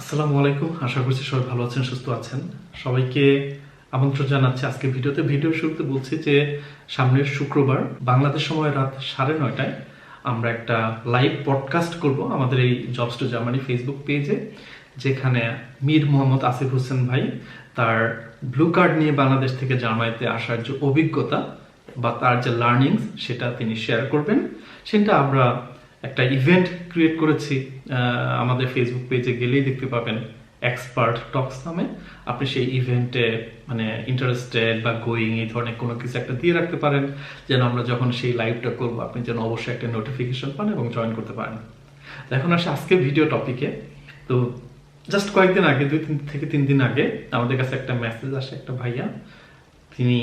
আসসালামু আলাইকুম। আশা করছি সবাই ভালো আছেন, সুস্থ আছেন। সবাইকে আমন্ত্রণ জানাচ্ছি আজকে ভিডিওতে। ভিডিও শুরুতে বলছি যে, সামনের শুক্রবার, বাংলাদেশ সময় রাত সাড়ে নয়টায় আমরা একটা লাইভ পডকাস্ট করব আমাদের এই জবস টু জার্মানি ফেসবুক পেজে যেখানে মীর মোহাম্মদ আসিফ হোসেন ভাই তার ব্লু কার্ড নিয়ে বাংলাদেশ থেকে জার্মানিতে আসার যে অভিজ্ঞতা বা তার যে লার্নিংস সেটা তিনি শেয়ার করবেন। সেটা আমরা একটা ইভেন্ট ক্রিয়েট করেছি আমাদের ফেসবুক পেজে গেলেই দেখতে পাবেন এক্সপার্ট টক্স নামে। আপনি সেই ইভেন্টে মানে ইন্টারেস্টেড বা গোয়িং এই ধরনের কোনো কিছু একটা দিয়ে রাখতে পারেন, যেন আমরা যখন সেই লাইভটা করব, আপনি যেন অবশ্যই একটা নোটিফিকেশন পান এবং জয়েন করতে পারেন। এখন আসে আজকে ভিডিও টপিকে তো জাস্ট কয়েকদিন আগে, দুই তিন থেকে তিন দিন আগে আমাদের কাছে একটা মেসেজ আসে, একটা ভাইয়া। তিনি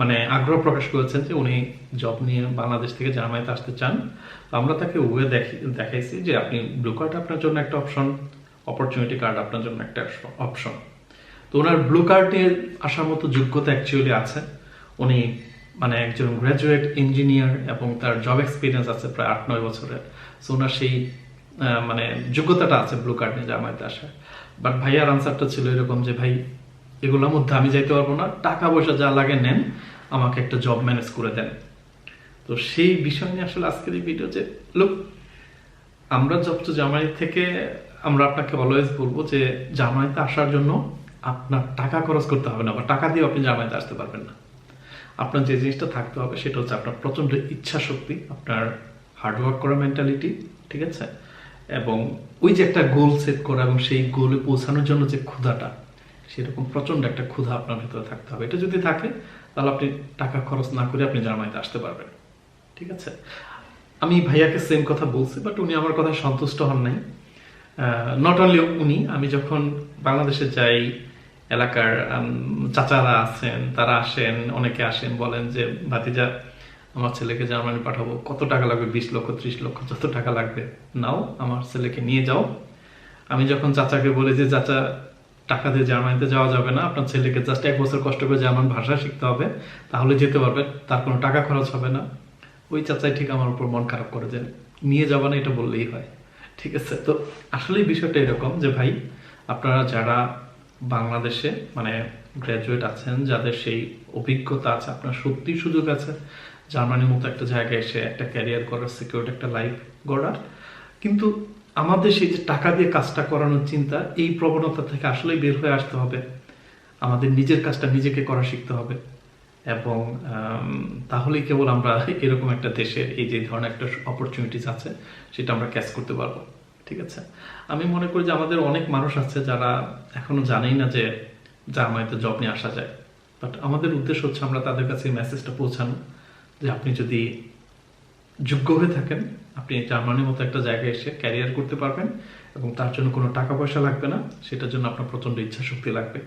মানে আগ্রহ প্রকাশ করেছেন যে উনি জব নিয়ে বাংলাদেশ থেকে জার্মানিতে আসতে চান। তো আমরা তাকে ওয়ে দেখাইছি যে আপনি ব্লু কার্ড আপনার জন্য একটা অপশন অপরচুনিটি কার্ড আপনার জন্য একটা অপশন তো ওনার ব্লু কার্ড আসার মতো যোগ্যতা অ্যাকচুয়ালি আছে। উনি মানে একজন গ্র্যাজুয়েট ইঞ্জিনিয়ার এবং তার জব এক্সপিরিয়েন্স আছে প্রায় আট নয় বছরের। সো ওনার সেই মানে যোগ্যতাটা আছে ব্লু কার্ড নিয়ে জামায়াতে আসার। বাট ভাইয়ার আনসারটা ছিল এরকম যে, ভাই এগুলোর মধ্যে আমি যাইতে পারব না। টাকা পয়সা যা লাগে নেন, আমাকে একটা জব ম্যানেজ করে দেন। তো সেই বিষয় নিয়ে আসলে আজকের এই ভিডিও যে লোক আমরা জব জার্মানি থেকে আমরা আপনাকে অলওয়েজ বলব যে, জামাইতে আসার জন্য আপনার টাকা খরচ করতে হবে না, বা টাকা দিয়ে আপনি জামাইতে আসতে পারবেন না। আপনার যে জিনিসটা থাকতে হবে সেটা হচ্ছে আপনার প্রচণ্ড ইচ্ছা শক্তি আপনার হার্ডওয়ার্ক করা মেন্টালিটি ঠিক আছে? এবং ওই যে একটা গোল সেট করা এবং সেই গোলে পৌঁছানোর জন্য যে ক্ষুধাটা সেরকম প্রচণ্ড একটা ক্ষুধা আপনার ভেতরে থাকতে হবে। এটা যদি থাকে, তাহলে আপনি টাকা খরচ না করে আপনি জার্মানিতে আসতে পারবেন। ঠিক আছে? আমি ভাইয়াকে সেম কথা বলছি বাট উনি আমার কথায় সন্তুষ্ট হন নাই। নট অনলি উনি, আমি যখন বাংলাদেশে যাই, এলাকার চাচারা আছেন, তারা আসেন, অনেকে আসেন, বলেন যে, ভাতিজা, আমার ছেলেকে জার্মানি পাঠাবো। কত টাকা লাগবে? বিশ লক্ষ, ত্রিশ লক্ষ, যত টাকা লাগবে। নাও, আমার ছেলেকে নিয়ে যাও। আমি যখন চাচাকে বলি যে, চাচা টাকা দিয়ে জার্মানিতে যাওয়া যাবে না। আপনার ছেলেকে জাস্ট এক বছর কষ্ট করে জার্মান ভাষা শিখতে হবে, তাহলে যেতে পারবে তার কোনো টাকা খরচ হবে না। ওই চাচাই ঠিক আমার উপর মন খারাপ করে যে, নিয়ে যাবে না, এটা বললেই হয়। ঠিক আছে, তো আসলেই বিষয়টা এরকম যে, ভাই, আপনারা যারা বাংলাদেশে মানে গ্র্যাজুয়েট আছেন, যাদের সেই অভিজ্ঞতা আছে, আপনার সত্যি সুযোগ আছে, জার্মানির মতো একটা জায়গায় এসে একটা ক্যারিয়ার করার সিকিউর একটা লাইফ গড়ার, কিন্তু আমাদের সেই যে টাকা দিয়ে কাজটা করানোর চিন্তা, এই প্রবণতা থেকে আসলেই বের হয়ে আসতে হবে। আমাদের নিজের কাজটা নিজেকে করা শিখতে হবে। এবং তাহলেই কেবল আমরা এরকম একটা দেশের এই যে ধরনের একটা অপরচুনিটিস আছে, সেটা আমরা ক্যাচ করতে পারব। ঠিক আছে? আমি মনে করি যে আমাদের অনেক মানুষ আছে যারা এখনও জানেই না যে জার্মানিতে জব নিয়ে আসা যায়। বাট আমাদের উদ্দেশ্য হচ্ছে আমরা তাদের কাছে মেসেজটা পৌঁছানো যে আপনি যদি যোগ্য হয়ে থাকেন। আপনি জার্মানির মতো একটা জায়গায় এসে ক্যারিয়ার করতে পারবেন এবং তার জন্য কোনো টাকা পয়সা লাগবে না। সেটার জন্য আপনার প্রচণ্ড ইচ্ছা শক্তি লাগবে।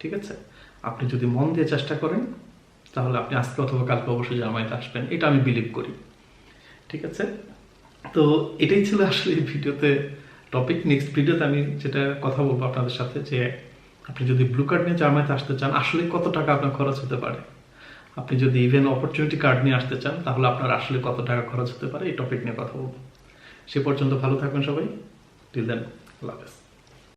ঠিক আছে? আপনি যদি মন দিয়ে চেষ্টা করেন, তাহলে আপনি আজকে অথবা কালকে অবশ্যই জার্মানিতে আসবেন। এটা আমি বিলিভ করি। ঠিক আছে? তো এটাই ছিল আসলে এই ভিডিওতে টপিক নেক্সট ভিডিওতে আমি যেটা কথা বলব আপনাদের সাথে যে আপনি যদি ব্লু কার্ড নিয়ে জার্মানিতে আসতে চান, আসলে কত টাকা আপনার খরচ হতে পারে? আপনি যদি ইভেন অপরচুনিটি কার্ড নিয়ে আসতে চান, তাহলে আপনার আসলে কত টাকা খরচ হতে পারে এই টপিক নিয়ে কথা বলব। সে পর্যন্ত ভালো থাকবেন সবাই। টিল দেন আল্লাহ হাফেজ।